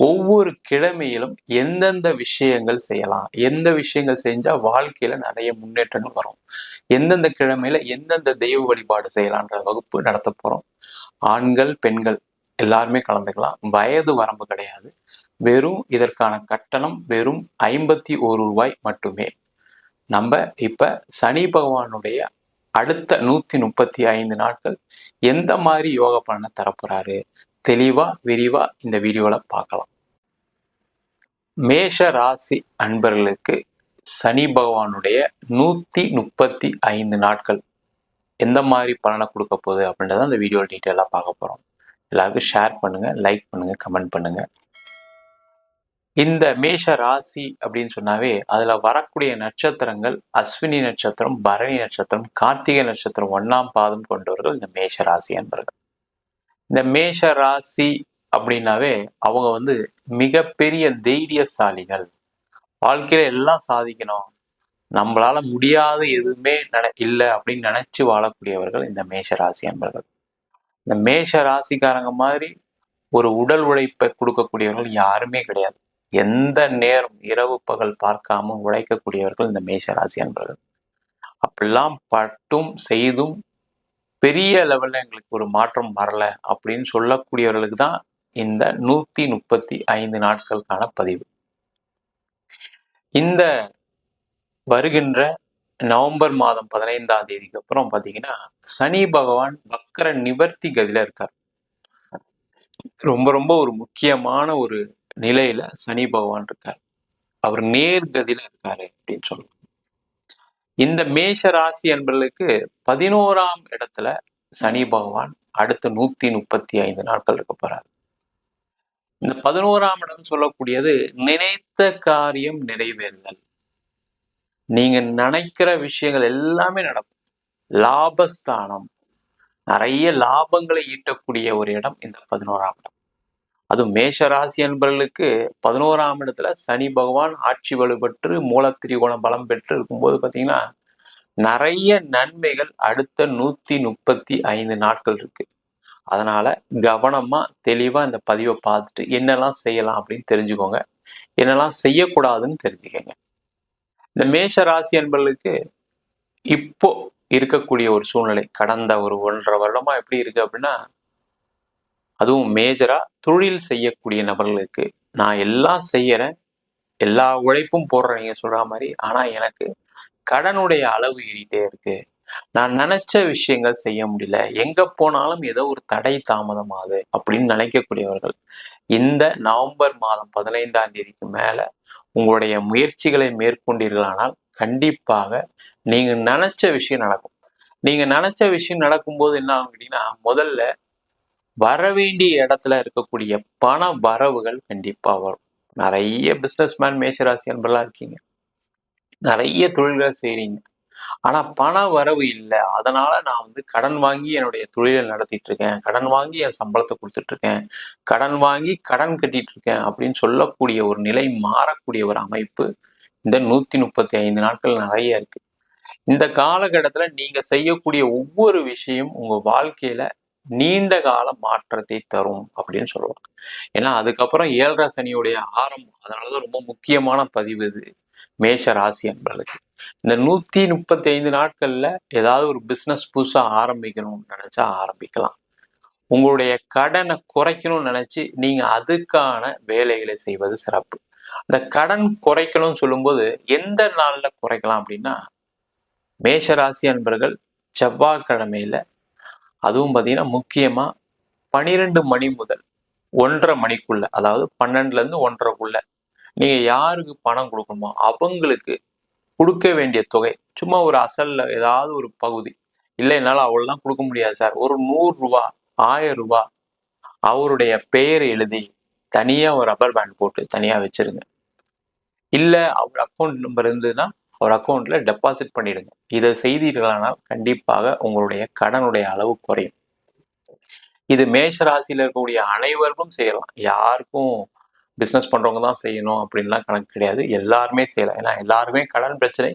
ஒவ்வொரு கிழமையிலும் எந்தெந்த விஷயங்கள் செய்யலாம் எந்த விஷயங்கள் செஞ்சா வாழ்க்கையில நிறைய முன்னேற்றங்கள் வரும் எந்தெந்த கிழமையில எந்தெந்த தெய்வ வழிபாடு செய்யலான்ற வகுப்பு நடத்த போறோம். ஆண்கள் பெண்கள் எல்லாருமே கலந்துக்கலாம். வயது வரம்பு கிடையாது. வெறும் இதற்கான கட்டணம் வெறும் ஐம்பத்தி ஒரு ரூபாய் மட்டுமே. நம்ம இப்ப சனி பகவானுடைய அடுத்த நூத்தி முப்பத்தி ஐந்து நாட்கள் எந்த மாதிரி யோக பலனை தரப்போறாரு? தெளிவா விரிவா இந்த வீடியோல பார்க்கலாம். மேஷ ராசி அன்பர்களுக்கு சனி பகவானுடைய நூத்தி முப்பத்தி ஐந்து நாட்கள் எந்த மாதிரி பலனை கொடுக்க போகுது அப்படின்றத அந்த வீடியோ டீட்டெயிலாக பார்க்க போறோம். எல்லாருக்கும் ஷேர் பண்ணுங்க லைக் பண்ணுங்க கமெண்ட் பண்ணுங்க. இந்த மேஷ ராசி அப்படின்னு சொன்னாவே அதுல வரக்கூடிய நட்சத்திரங்கள் அஸ்வினி நட்சத்திரம் பரணி நட்சத்திரம் கார்த்திகை நட்சத்திரம் ஒன்றாம் பாதம் கொண்டவர்கள் இந்த மேஷ ராசி என்பர்கள் இந்த மேஷ ராசி அப்படின்னாவே அவங்க வந்து மிகப்பெரிய தைரியசாலிகள். வாழ்க்கையில எல்லாம் சாதிக்கணும். நம்மளால முடியாத எதுவுமே நட இல்லை அப்படின்னு நினைச்சு வாழக்கூடியவர்கள் இந்த மேஷ ராசி என்பவர்கள் இந்த மேஷ ராசிக்காரங்க மாதிரி ஒரு உடல் உழைப்பை கொடுக்கக்கூடியவர்கள் யாருமே கிடையாது. எந்த நேரம் இரவு பகல் பார்க்காம உழைக்கக்கூடியவர்கள் இந்த மேஷ ராசி என்பவர்கள் அப்படிலாம் பட்டும் செய்தும் பெரிய லெவல்ல எங்களுக்கு ஒரு மாற்றம் வரல அப்படின்னு சொல்லக்கூடியவர்களுக்கு தான் இந்த நூத்தி முப்பத்தி ஐந்து நாட்களுக்கான பதிவு. இந்த வருகின்ற நவம்பர் மாதம் பதினைந்தாம் தேதிக்கு அப்புறம் பாத்தீங்கன்னா சனி பகவான் வக்கர நிவர்த்தி கதியில் இருக்கார். ரொம்ப ரொம்ப ஒரு முக்கியமான ஒரு நிலையில சனி பகவான் இருக்கார். அவர் நேர்கதியில இருக்காரு அப்படின்னு சொல்லுவோம் இந்த மேஷ ராசி என்பர்களுக்கு பதினோராம் இடத்துல சனி பகவான் அடுத்த நூத்தி முப்பத்தி ஐந்து நாட்கள் இருக்க போறாரு. இந்த பதினோராம் இடம் சொல்லக்கூடியது நினைத்த காரியம் நிறைவேறுதல். நீங்க நினைக்கிற விஷயங்கள் எல்லாமே நடக்கும். லாபஸ்தானம். நிறைய லாபங்களை ஈட்டக்கூடிய ஒரு இடம் இந்த பதினோராம் இடம். அதுவும் மேஷ ராசி என்பவர்களுக்கு பதினோராம் இடத்துல சனி பகவான் ஆட்சி வலுப்பெற்று மூலத்திரிகோண பலம் பெற்று இருக்கும்போது பார்த்தீங்கன்னா நிறைய நன்மைகள் அடுத்த நூத்தி முப்பத்தி ஐந்து நாட்கள் இருக்கு. அதனால கவனமா தெளிவா இந்த பதிவை பார்த்துட்டு என்னெல்லாம் செய்யலாம் அப்படின்னு தெரிஞ்சுக்கோங்க. என்னெல்லாம் செய்யக்கூடாதுன்னு தெரிஞ்சுக்கோங்க. இந்த மேஷ ராசி என்பவர்களுக்கு இப்போ இருக்கக்கூடிய ஒரு சூழ்நிலை கடந்த ஒரு ஒன்றரை வருடமா எப்படி இருக்கு அப்படின்னா அதுவும் மேஜரா தொழில் செய்யக்கூடிய நபர்களுக்கு நான் எல்லாம் செய்யறேன். எல்லா உழைப்பும் போடுறேன் நீங்க சொல்ற மாதிரி. ஆனா எனக்கு கடனுடைய அளவு ஏறிட்டே இருக்கு. நான் நினைச்ச விஷயங்கள் செய்ய முடியல. எங்க போனாலும் ஏதோ ஒரு தடை தாமதம் ஆகுது அப்படின்னு நினைக்கக்கூடியவர்கள் இந்த நவம்பர் மாதம் பதினைந்தாம் தேதிக்கு மேல உங்களுடைய முயற்சிகளை மேற்கொண்டீர்களானால் கண்டிப்பாக நீங்க நினைச்ச விஷயம் நடக்கும். நீங்க நினைச்ச விஷயம் நடக்கும்போது என்ன ஆகும் கேட்டீங்கன்னா முதல்ல வரவேண்டிய இடத்துல இருக்கக்கூடிய பண வரவுகள் கண்டிப்பாக வரும். நிறைய பிஸ்னஸ்மேன் மேஷராசி அன்பெல்லாம் இருக்கீங்க. நிறைய தொழில்களை செய்கிறீங்க ஆனால் பண வரவு இல்லை. அதனால நான் வந்து கடன் வாங்கி என்னுடைய தொழிலை நடத்திட்டு இருக்கேன். கடன் வாங்கி என் சம்பளத்தை கொடுத்துட்டு இருக்கேன். கடன் வாங்கி கடன் கட்டிட்டு இருக்கேன் அப்படின்னு சொல்லக்கூடிய ஒரு நிலை மாறக்கூடிய ஒரு அமைப்பு இந்த நூத்தி முப்பத்தி ஐந்து நாட்கள் நிறைய இருக்கு. இந்த காலகட்டத்தில் நீங்க செய்யக்கூடிய ஒவ்வொரு விஷயம் உங்க வாழ்க்கையில நீண்ட கால மாற்றத்தை தரும் அப்படின்னு சொல்லுவாங்க. ஏன்னா அதுக்கப்புறம் ஏழரை சனியுடைய ஆரம்பம். அதனாலதான் ரொம்ப முக்கியமான பதிவு இது. மேஷ ராசி என்பர்களுக்கு இந்த நூத்தி முப்பத்தி ஐந்து நாட்கள்ல ஏதாவது ஒரு பிசினஸ் புதுசா ஆரம்பிக்கணும்னு நினைச்சா ஆரம்பிக்கலாம். உங்களுடைய கடனை குறைக்கணும்னு நினைச்சு நீங்க அதுக்கான வேலைகளை செய்வது சிறப்பு. அந்த கடன் குறைக்கணும்னு சொல்லும்போது எந்த நாள்ல குறைக்கலாம் அப்படின்னா மேஷராசி அன்பர்கள் செவ்வாய்க்கிழமையில அதுவும் பார்த்தீங்கன்னா முக்கியமா பனிரெண்டு மணி முதல் ஒன்றரை மணிக்குள்ள அதாவது பன்னெண்டுல இருந்து ஒன்றரைக்குள்ள நீங்க யாருக்கு பணம் கொடுக்கணுமோ அவங்களுக்கு கொடுக்க வேண்டிய தொகை சும்மா ஒரு அசல்ல ஏதாவது ஒரு பகுதி. இல்லை என்னால் அவ்வளோலாம் கொடுக்க முடியாது சார். ஒரு நூறு ரூபா ஆயிரம் ரூபா அவருடைய பெயர் எழுதி தனியா ஒரு ரப்பர் பேண்ட் போட்டு தனியா வச்சிருங்க. இல்லை அவர் அக்கௌண்ட் நம்பர் இருந்ததுன்னா அவர் அக்கௌண்ட்ல டெபாசிட் பண்ணிடுங்க. இதை செய்தீர்களானால் கண்டிப்பாக உங்களுடைய கடனுடைய அளவு குறையும். இது மேஷ ராசியில இருக்கக்கூடிய அனைவருக்கும் செய்யலாம். யாருக்கும் பிசினஸ் பண்றவங்க தான் செய்யணும் அப்படின்லாம் கணக்கு கிடையாது. எல்லாருமே செய்யலாம். ஏன்னா எல்லாருமே கடன் பிரச்சனை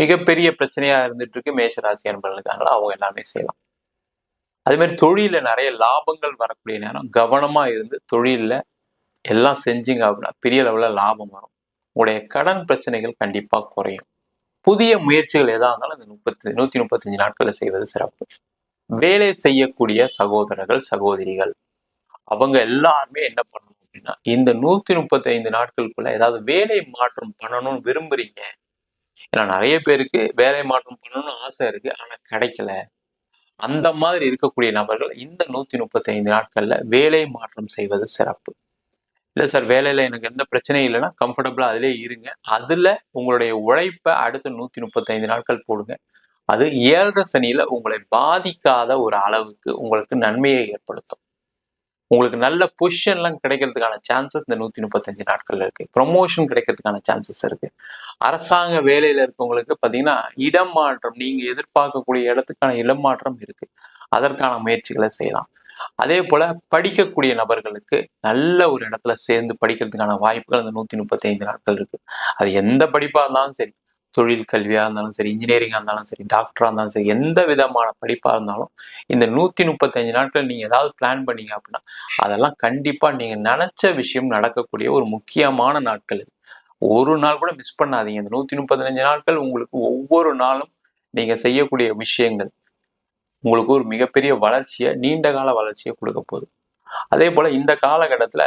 மிகப்பெரிய பிரச்சனையா இருந்துட்டு இருக்கு மேஷ ராசி அன்பர்களுக்கு அதனால அவங்க எல்லாமே செய்யலாம். அதே மாதிரி தொழில நிறைய லாபங்கள் வரக்கூடிய நேரம் கவனமா இருந்து தொழிலில் எல்லாம் செஞ்சீங்க அப்படின்னா பெரிய லெவலில் லாபம் வரும். உங்களுடைய கடன் பிரச்சனைகள் கண்டிப்பாக குறையும். புதிய முயற்சிகள் எதா இருந்தாலும் இந்த முப்பத்தி நூத்தி முப்பத்தஞ்சு நாட்களை செய்வது சிறப்பு. வேலை செய்யக்கூடிய சகோதரர்கள் சகோதரிகள் அவங்க எல்லாருமே என்ன பண்ணணும் அப்படின்னா இந்த நூத்தி முப்பத்தி ஐந்து நாட்களுக்குள்ள ஏதாவது வேலை மாற்றம் பண்ணணும்னு விரும்புறீங்க. ஏன்னா நிறைய பேருக்கு வேலை மாற்றம் பண்ணணும்னு ஆசை இருக்கு ஆனா கிடைக்கல. அந்த மாதிரி இருக்கக்கூடிய நபர்கள் இந்த நூத்தி முப்பத்தி ஐந்து நாட்கள்ல வேலை மாற்றம் செய்வது சிறப்பு. இல்லை சார் வேலையில் எனக்கு எந்த பிரச்சனையும் இல்லைன்னா கம்ஃபர்டபுளாக அதிலே இருங்க. அதில் உங்களுடைய உழைப்பை அடுத்த நூற்றி முப்பத்தைந்து நாட்கள் போடுங்க. அது ஏழரை சனியில உங்களை பாதிக்காத ஒரு அளவுக்கு உங்களுக்கு நன்மையை ஏற்படுத்தும். உங்களுக்கு நல்ல பொசிஷன்லாம் கிடைக்கிறதுக்கான சான்சஸ் இந்த நூற்றி முப்பத்தஞ்சு நாட்களில் இருக்கு. ப்ரொமோஷன் கிடைக்கிறதுக்கான சான்சஸ் இருக்கு. அரசாங்க வேலையில் இருக்கவங்களுக்கு பார்த்தீங்கன்னா இடம் மாற்றம் நீங்கள் எதிர்பார்க்கக்கூடிய இடத்துக்கான இடம் மாற்றம் இருக்கு. அதற்கான முயற்சிகளை செய்யலாம். அதே போல படிக்கக்கூடிய நபர்களுக்கு நல்ல ஒரு இடத்துல சேர்ந்து படிக்கிறதுக்கான வாய்ப்புகள் அந்த நூத்தி முப்பத்தி ஐந்து நாட்கள் இருக்கு. அது எந்த படிப்பா இருந்தாலும் சரி தொழில் கல்வியா இருந்தாலும் சரி இன்ஜினியரிங்கா இருந்தாலும் சரி டாக்டரா இருந்தாலும் சரி எந்த விதமான படிப்பா இருந்தாலும் இந்த நூத்தி முப்பத்தஞ்சு நாட்கள் நீங்க ஏதாவது பிளான் பண்ணீங்க அப்படின்னா அதெல்லாம் கண்டிப்பா நீங்க நினைச்ச விஷயம் நடக்கக்கூடிய ஒரு முக்கியமான நாட்கள் இது. ஒரு நாள் கூட மிஸ் பண்ணாதீங்க. இந்த நூத்தி முப்பத்தஞ்சு நாட்கள் உங்களுக்கு ஒவ்வொரு நாளும் நீங்க செய்யக்கூடிய விஷயங்கள். உங்களுக்கு ஒரு மிகப்பெரிய வளர்ச்சியை நீண்ட கால வளர்ச்சியை கொடுக்க போகுது. அதே போல இந்த காலகட்டத்துல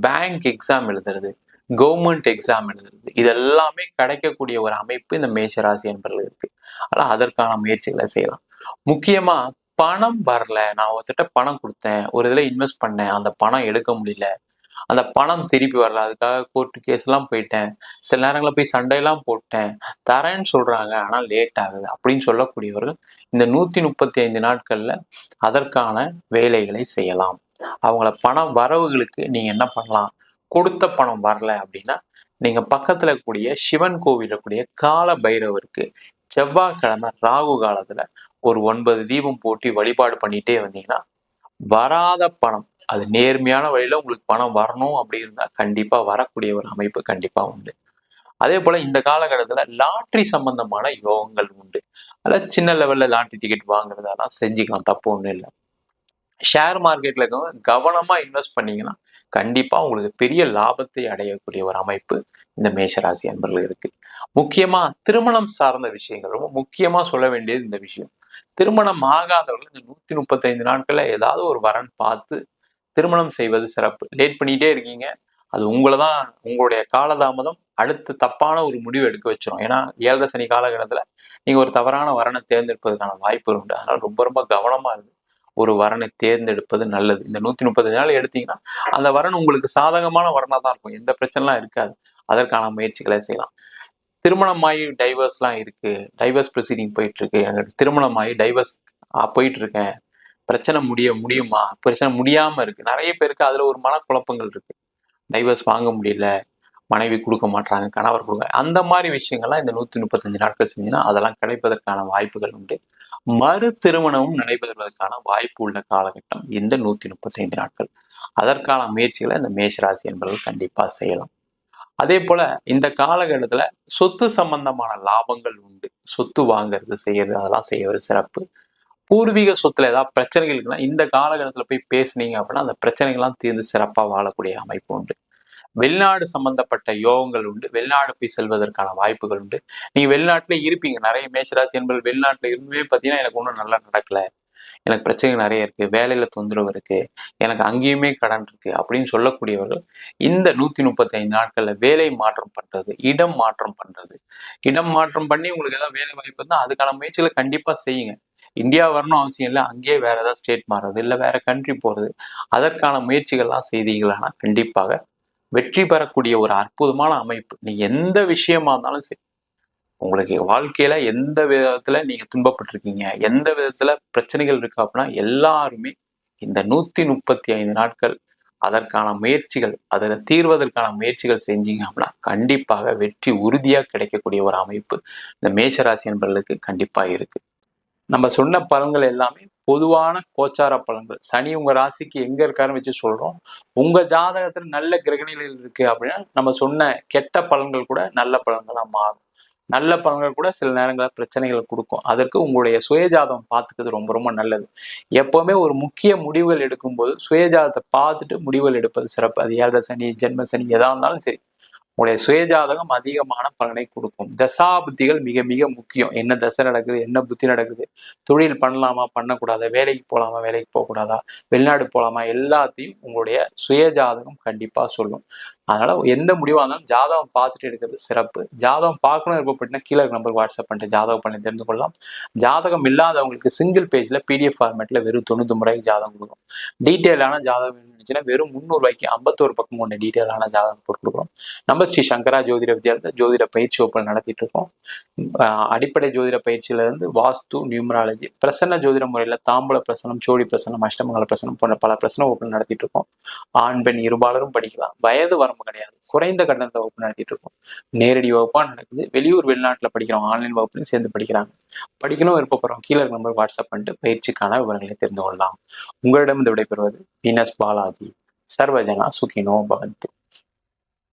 பேங்க் எக்ஸாம் எழுதுறது கவர்மெண்ட் எக்ஸாம் எழுதுறது இதெல்லாமே கிடைக்கக்கூடிய ஒரு அமைப்பு இந்த மேஷராசி என்பதில் இருக்கு. ஆனால் அதற்கான முயற்சிகளை செய்யலாம். முக்கியமா பணம் வரல. நான் ஒருத்தட்ட பணம் கொடுத்தேன். ஒரு இதில் இன்வெஸ்ட் பண்ணேன். அந்த பணம் எடுக்க முடியல. அந்த பணம் திருப்பி வரல. அதுக்காக கோர்ட்டு கேஸ் எல்லாம் போயிட்டேன். சில நேரங்களில் போய் சண்டையெல்லாம் போட்டேன். தரேன்னு சொல்றாங்க. ஆனால் லேட் ஆகுது. அப்படின்னு சொல்லக்கூடியவர்கள் இந்த நூத்தி முப்பத்தி ஐந்து நாட்கள்ல அதற்கான வேலைகளை செய்யலாம். அவங்கள பண வரவுகளுக்கு நீங்க என்ன பண்ணலாம்? கொடுத்த பணம் வரல அப்படின்னா நீங்க பக்கத்துல கூடிய சிவன் கோவில கூடிய கால பைரவருக்கு செவ்வாய்க்கிழமை ராகு காலத்துல ஒரு ஒன்பது தீபம் போட்டி வழிபாடு பண்ணிட்டே வந்தீங்கன்னா வராத பணம் அது நேர்மையான வழியில உங்களுக்கு பணம் வரணும் அப்படி இருந்தா கண்டிப்பா வரக்கூடிய ஒரு அமைப்பு கண்டிப்பா உண்டு. அதே போல இந்த காலகட்டத்துல லாட்ரி சம்பந்தமான யோகங்கள் உண்டு. அதில் சின்ன லெவல்ல லாட்ரி டிக்கெட் வாங்குறதெல்லாம் செஞ்சுக்கலாம் தப்பு ஒன்றும் இல்லை. ஷேர் மார்க்கெட்ல இருக்கவங்க கவனமா இன்வெஸ்ட் பண்ணீங்கன்னா கண்டிப்பா உங்களுக்கு பெரிய லாபத்தை அடையக்கூடிய ஒரு அமைப்பு இந்த மேஷராசி அன்பர்கள் இருக்கு. முக்கியமா திருமணம் சார்ந்த விஷயங்கள் ரொம்ப முக்கியமா சொல்ல வேண்டியது இந்த விஷயம். திருமணம் ஆகாதவர்கள் இந்த நூத்தி முப்பத்தைந்து நாட்கள்ல ஏதாவது ஒரு வரன் பார்த்து திருமணம் செய்வது சிறப்பு. லேட் பண்ணிட்டே இருக்கீங்க. அது உங்களை தான் உங்களுடைய காலதாமதம் அடுத்து தப்பான ஒரு முடிவு எடுக்க வச்சிடும் ஏன்னா ஏழரை சனி காலகட்டத்தில் நீங்கள் ஒரு தவறான வரனை தேர்ந்தெடுப்பதற்கான வாய்ப்பு உண்டு. அதனால் ரொம்ப ரொம்ப கவனமாக இருக்கு ஒரு வரனை தேர்ந்தெடுப்பது நல்லது. இந்த நூற்றி முப்பது நாள் எடுத்தீங்கன்னா அந்த வரன் உங்களுக்கு சாதகமான வரனாக தான் இருக்கும். எந்த பிரச்சனைலாம் இருக்காது. அதற்கான முயற்சிகளை செய்யலாம். திருமணமாகி டைவர்ஸ்லாம் இருக்கு. டைவர்ஸ் ப்ரொசீடிங் போயிட்டு இருக்கு. எனக்கு திருமணமாகி டைவர்ஸ் போயிட்டு இருக்கேன். பிரச்சனை முடிய முடியுமா? பிரச்சனை முடியாம இருக்கு. நிறைய பேருக்கு அதுல ஒரு மனக்குழப்பங்கள் இருக்கு. டைவர்ஸ் வாங்க முடியல. மனைவி கொடுக்க மாட்டாங்க கணவர் கொடுக்க அந்த மாதிரி விஷயங்கள்லாம் இந்த நூத்தி முப்பத்தஞ்சு நாட்கள் செஞ்சுன்னா அதெல்லாம் கிடைப்பதற்கான வாய்ப்புகள் உண்டு. மறு திருமணமும் நடைபெறுவதற்கான வாய்ப்பு உள்ள காலகட்டம் இந்த நூத்தி முப்பத்தைந்து நாட்கள். அதற்கான முயற்சிகளை இந்த மேஷராசி என்பவர்கள் கண்டிப்பா செய்யலாம். அதே போல இந்த காலகட்டத்துல சொத்து சம்பந்தமான லாபங்கள் உண்டு. சொத்து வாங்குறது செய்யறது அதெல்லாம் செய்யறது சிறப்பு. பூர்வீக சொத்துல ஏதாவது பிரச்சனைகள் இருக்குன்னா இந்த காலகட்டத்துல போய் பேசுனீங்க அப்படின்னா அந்த பிரச்சனைகள்லாம் தீர்ந்து சிறப்பா வாழக்கூடிய அமைப்பு உண்டு. வெளிநாடு சம்பந்தப்பட்ட யோகங்கள் உண்டு. வெளிநாடு போய் செல்வதற்கான வாய்ப்புகள் உண்டு. நீங்க வெளிநாட்டுல இருப்பீங்க. நிறைய மேஷராசி என்பது வெளிநாட்டுல இருந்துமே பாத்தீங்கன்னா எனக்கு ஒன்றும் நல்லா நடக்கல. எனக்கு பிரச்சனைகள் நிறைய இருக்கு. வேலையில தொந்தரவு இருக்கு. எனக்கு அங்கேயுமே கடன் இருக்கு அப்படின்னு சொல்லக்கூடியவர்கள் இந்த நூத்தி முப்பத்தி ஐந்து நாட்கள்ல வேலை மாற்றம் பண்றது இடம் மாற்றம் பண்றது. இடம் மாற்றம் பண்ணி உங்களுக்கு ஏதாவது வேலை வாய்ப்பு இருந்தால் அதுக்கான முயற்சிகளை கண்டிப்பா செய்யுங்க. இந்தியா வரணும் அவசியம் இல்லை. அங்கேயே வேற ஏதாவது ஸ்டேட் மாறுறது இல்லை வேற கண்ட்ரி போறது. அதற்கான முயற்சிகள்லாம் செய்தீங்களானா கண்டிப்பாக வெற்றி பெறக்கூடிய ஒரு அற்புதமான அமைப்பு. நீங்க எந்த விஷயமா இருந்தாலும் சரி உங்களுக்கு வாழ்க்கையில எந்த விதத்துல நீங்க துன்பப்பட்டிருக்கீங்க எந்த விதத்துல பிரச்சனைகள் இருக்கு அப்படின்னா எல்லாருமே இந்த நூத்தி முப்பத்தி ஐந்து நாட்கள் அதற்கான முயற்சிகள் அதில் தீர்வதற்கான முயற்சிகள் செஞ்சீங்க அப்படின்னா கண்டிப்பாக வெற்றி உறுதியாக கிடைக்கக்கூடிய ஒரு அமைப்பு. இந்த மேஷராசி என்பர்களுக்கு கண்டிப்பாக இருக்கு. நம்ம சொன்ன பலன்கள் எல்லாமே பொதுவான கோச்சார பலன்கள். சனி உங்க ராசிக்கு எங்க இருக்காருன்னு வச்சு சொல்றோம். உங்க ஜாதகத்துல நல்ல கிரகணிகள் இருக்கு அப்படின்னா நம்ம சொன்ன கெட்ட பலன்கள் கூட நல்ல பலன்களா மாறும். நல்ல பலன்கள் கூட சில நேரங்களில் பிரச்சனைகள் கொடுக்கும். அதற்கு உங்களுடைய சுயஜாதம் பார்த்துக்கிறது ரொம்ப ரொம்ப நல்லது. எப்பவுமே ஒரு முக்கிய முடிவுகள் எடுக்கும்போது சுயஜாதத்தை பார்த்துட்டு முடிவுகள் எடுப்பது சிறப்பு. அது ஏழரை சனி ஜென்ம சனி எதா இருந்தாலும் சரி. உங்களுடைய சுயஜாதகம் அதிகமான பலனை கொடுக்கும். தசா புத்திகள் மிக மிக முக்கியம். என்ன தசை நடக்குது என்ன புத்தி நடக்குது தொழில் பண்ணலாமா பண்ணக்கூடாதா வேலைக்கு போகலாமா வேலைக்கு போகக்கூடாதா வெளிநாடு போகலாமா எல்லாத்தையும் உங்களுடைய சுயஜாதகம் கண்டிப்பா சொல்லும். அதனால எந்த முடிவாக இருந்தாலும் ஜாதகம் பார்த்துட்டு எடுக்கிறது சிறப்பு. ஜாதகம் பார்க்கணும் விருப்பப்பட்டுனா கீழே நம்பருக்கு வாட்ஸ்அப் பண்ணிட்டு ஜாதகம் பண்ணி தெரிந்து கொள்ளலாம். ஜாதகம் இல்லாதவங்களுக்கு சிங்கிள் பேஜ்ல பிடிஎஃப் ஃபார்மேட்ல வெறும் தொண்ணூறு முறைக்கு ஜாதகம் கொடுக்கும் டீட்டெயிலான ஜாதகம் இருந்துச்சுன்னா வெறும் முந்நூறு ரூபாய்க்கு ஐம்பத்தோரு பக்கம் கொண்ட டீட்டெயிலான ஜாதகம் போட்டு கொடுக்குறோம் நம்ம ஸ்ரீ சங்கரா ஜோதிட வித்யாலயத்தில் ஜோதிட பயிற்சி வகுப்புகள் நடத்திட்டு இருக்கோம். அடிப்படை ஜோதிட பயிற்சியில இருந்து வாஸ்து நியூமராலஜி பிரசன்ன ஜோதிட முறையில் தாம்பூல பிரசனம் சோழி பிரசனம் அஷ்டமங்கல பிரசனம் போன்ற பல பிரசன வகுப்புகள் நடத்திட்டு இருக்கோம். ஆண் பெண் இருபாலரும் படிக்கலாம். வயது நம்ம கிடையாது. குறைந்த கட்டணத்தை வகுப்பு நடத்திட்டு இருக்கோம். நேரடி வகுப்பா நடக்குது. வெளியூர் வெளிநாட்டில் படிக்கிறோம் ஆன்லைன் வகுப்புலையும் சேர்ந்து படிக்கிறாங்க. படிக்கணும் விருப்பப்படுறோம் கீழே நம்பர் வாட்ஸ்அப் பண்ணிட்டு பயிற்சிக்கான விவரங்களை தெரிந்து கொள்ளலாம். உங்களிடம் இந்த விடைபெறுவது வீனஸ் பாலாஜி. சர்வஜனா சுகினோ பவந்து